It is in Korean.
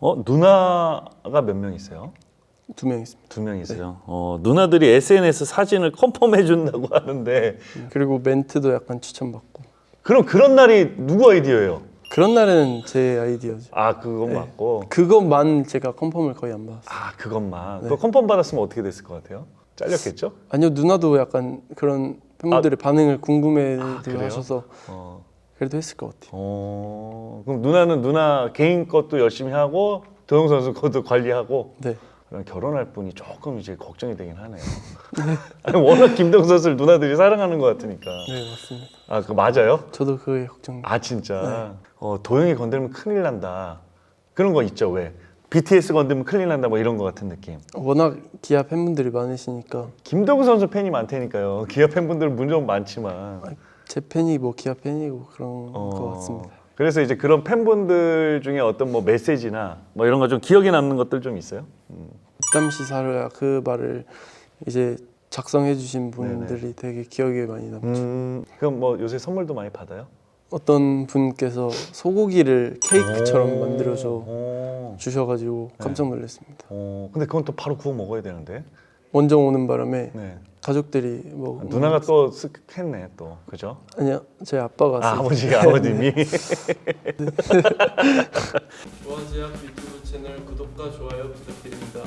어 누나가 몇 명 있어요? 두 명 있습니다. 두 명 있어요. 어 누나들이 SNS 사진을 컨펌해 준다고 하는데 그리고 멘트도 약간 추천받고 그럼 그런 날이 누구 아이디어예요? 그런 날은 제 아이디어죠. 아 그건 맞고 그것만 제가 컨펌을 거의 안 받았어요. 아 그것만 그 컨펌 받았으면 어떻게 됐을 것 같아요? 잘렸겠죠? 아니요 누나도 약간 그런 팬분들의 반응을 궁금해 아, 그래요? 하셔서 어. 그래도 했을 것 같아요. 어 그럼 누나는 누나 개인 것도 열심히 하고 도영 선수 것도 관리하고 네. 그럼 결혼할 분이 조금 이제 걱정이 되긴 하네요. 아니, 워낙 김동 선수를 누나들이 사랑하는 것 같으니까. 네 맞습니다. 아, 그 맞아요? 저도 그게 걱정. 아 진짜. 어, 도영이 건들면 큰일 난다. 그런 거 있죠 왜? BTS 건들면 큰일 난다 뭐 이런 거 같은 느낌. 워낙 기아 팬분들이 많으시니까 김동우 선수 팬이 많다니까요. 기아 팬분들은 물론 많지만. 제 팬이 뭐 기아 팬이고 그런 어, 것 같습니다. 그래서 이제 그런 팬분들 중에 어떤 뭐 메시지나 뭐 이런 거 좀 기억에 남는 것들 좀 있어요? 입담 시 사료야 그 말을 이제 작성해 주신 분들이 되게 기억에 많이 남죠. 음, 그럼 뭐 요새 선물도 많이 받아요? 어떤 분께서 소고기를 케이크처럼 오. 만들어줘 오. 주셔가지고 네. 깜짝 놀랐습니다. 어, 근데 그건 또 바로 구워 먹어야 되는데. 원정 오는 바람에 네. 가족들이 뭐 누나가 또 쓱 했네 또, 그죠? 아니요 제 아빠가 아, 쓰- 아버지가 아버님이. 보아지학 유튜브 채널 구독과 좋아요 부탁드립니다.